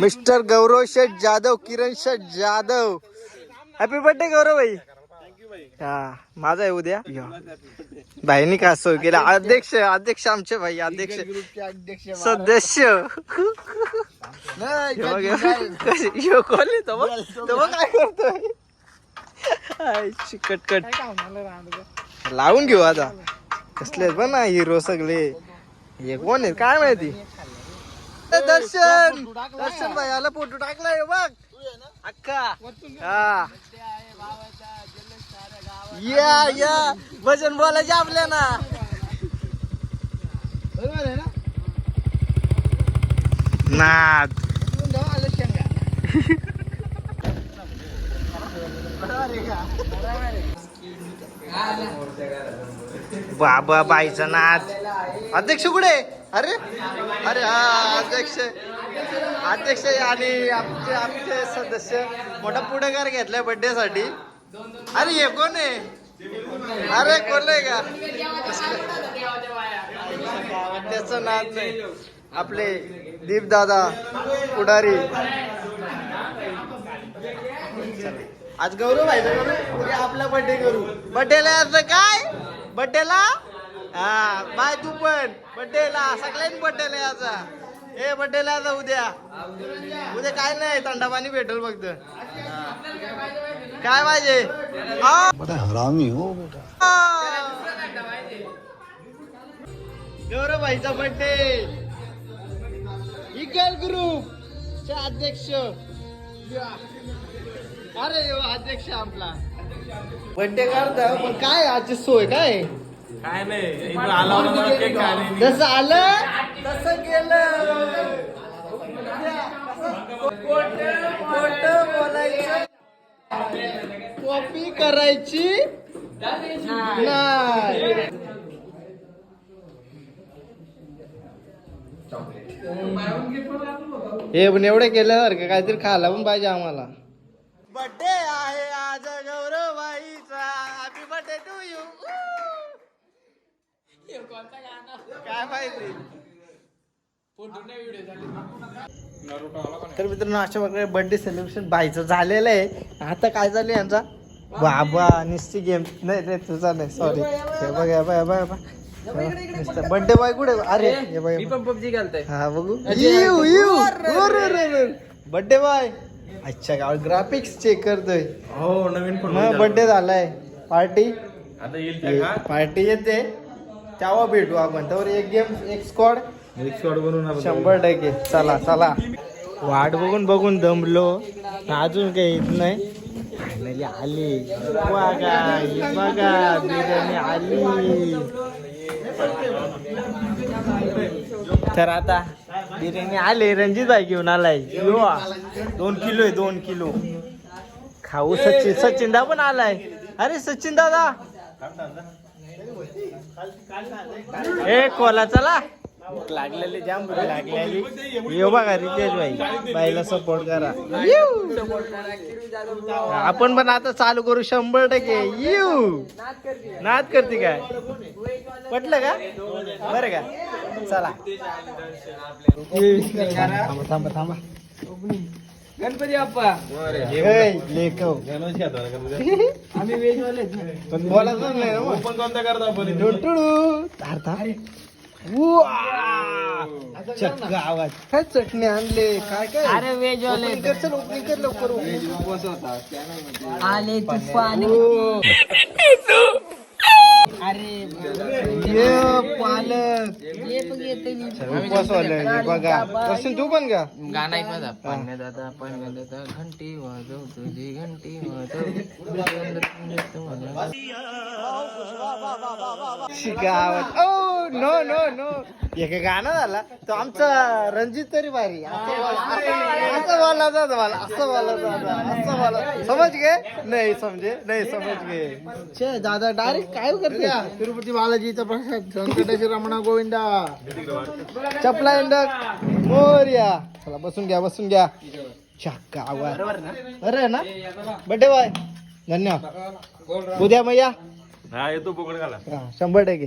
Mister Gaurav Sheth Jadhav Kiran Sheth Jadhav. Happy birthday Gaurav भाई. हा माझा आहे उद्या. भाईनी का सो केला? अध्यक्ष अध्यक्ष आमचे भाई अध्यक्ष. सदस्य. हे हे ह्यो कोण? तो काय करतोय. आय, चिकट कट लावून घेऊ आता. कसले पण ना हिरो सगळे. हे कोण आहे काय माहिती? दर्शन! दर्शन भाई आला फोटो टाकलाय हे बघ. अक्का. हा. या या. भजन बोलायचे आपल्या ना नाद. बाबा बाईचा नाद. अध्यक्ष कुठे? अरे? अरे हा अध्यक्ष. अध्यक्ष आणि आमचे आमचे सदस्य मोठा पुढाकार घेतलाय बर्थडे साठी. अरे हे कोण आहे? अरे कोण आहे का? त्याचं नाद नाही. आपले दीप दादा पुढारी. आज गौरव आहे उद्या आपला बर्थडे करू. बर्थडेला यायचं काय? बर्थडेला हा बाय तू पण. बर्थडेला सगळ्यांनी बर्थडेला यायचा. ए बर्थडेला यायचा उद्या. उद्या काय नाही थंडा पाणी भेटल फक्त. काय पाहिजे? हरामी हो बेटा. गौरव भाईचा बर्थडे इगल ग्रुप चे अध्यक्ष. अरे यो अध्यक्ष आपला. बर्थडे करता पण काय आजची सोय काय? काय नाही. जसं आलं तसं गेलं बोलायचं कॉपी करायची नाही. हे पण एवढे केल्यासारखं काहीतरी खायला पण पाहिजे आम्हाला. बर्थडे आहे आज गौरव बाईचा हॅपी बर्थडे टू यू काय माहिती? तर मित्रांनो अशा प्रकारे बर्थडे सेलिब्रेशन बाईचं झालेलं आहे. आता काय झालं यांचा? बाबा निस्ती गेम नाही नाही तुझा नाही. सॉरी हे बघ हे बघ हे बघ, बर्थडे बॉय कुठे? अरे हे बघ हे बघ. पबजी घालताय हा बघू. You you birthday boy. अच्छा गाव ग्राफिक्स चेक करतोय. हो नवीन फोन मग बर्थडे झालाय. पार्टी आता येईल त्या का? पार्टी येते. तेव्हा भेटू आपण. तर एक गेम एक स्क्वॉड एक शॉट बनवून आपण शंभर टक्के. चला चला. वाट बघून बघून दमलो. अजून काही येत नाही. आली. बघा ही बघा. बिर्याणी आली. तर आता बिर्याणी आले रणजित भाई घेऊन आलाय. दोन किलो आहे दोन किलो. खाऊ सचिन सचिन दा पण आलाय. अरे सचिन दादा ए कोला चला. लागलेली जाम लागलेली. यो बघा रितेश भाई बाईला सपोर्ट करा. आपण पण आता चालू करू शंभर टक्के. यू नाद करते काय? पटलं का? बरं का? चला. थांबा थांबा थांबा. गणपती बाप्पा. ए, लेकव आम्ही वेज वाले पण बोलायचं नाही ना मग. पण कोणता करता आपण टुटुडू. तार तार. उआ. चक्क आवाज़. काय चटणी आणले? काय काय? अरे वेज वाले ओपनिंग कर चल ओपनिंग कर लवकर opening. आले तुफान ओ, अरे ये पालक. ये बघ उपवास वाले बघा. दर्शन तू पण का? गाणं ऐक माझा. पाण्या दादा पाण्या दादा घंटी वाजव तुझी घंटी वाजव. शिका आवाज़. नो नो नो काय गाणं झाला. तो आमचा रणजित तरी भारी. असं बोला- जात मला असं बोला जात असं बोला समज गे? नाही समजे नाही समज गे. छे दादा डायरेक्ट काय करते? तिरुपती बालाजीचा प्रसाद व्यंकटेश्वर रमणा गोविंदा. चपला इंडक मोर्या. चला बसून घ्या बसून घ्या. चक्का बरं आहे ना? बड्डे बाय धन्यवाद. उद्या मैया? हा येतो पकड घाला. हा, शंभर टक्के.